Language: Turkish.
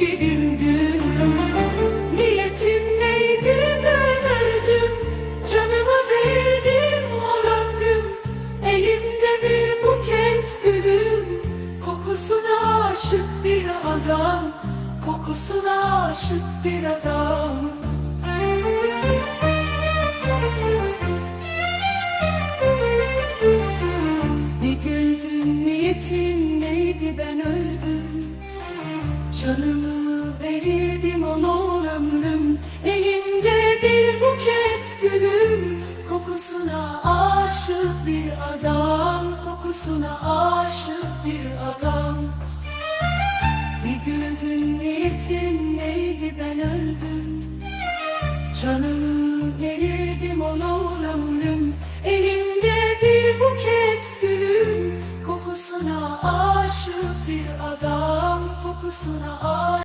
Girildim Niyetin neydi ben öldüm Canımı verdim o ömrüm. Elimde bir buket gülüm Kokusuna aşık bir adam Kokusuna aşık bir adam. Bir güldüm niyetin neydi ben öldüm Canımı verirdim ona ömrüm. Elimde bir buket gülüm. Kokusuna aşık bir adam. Kokusuna aşık bir adam. Bir güldün niyetin neydi? Ben öldüm. Canımı verirdim ona ömrüm. Elimde bir buket gülüm. Kokusuna aşık bir adam Kokusuna aşık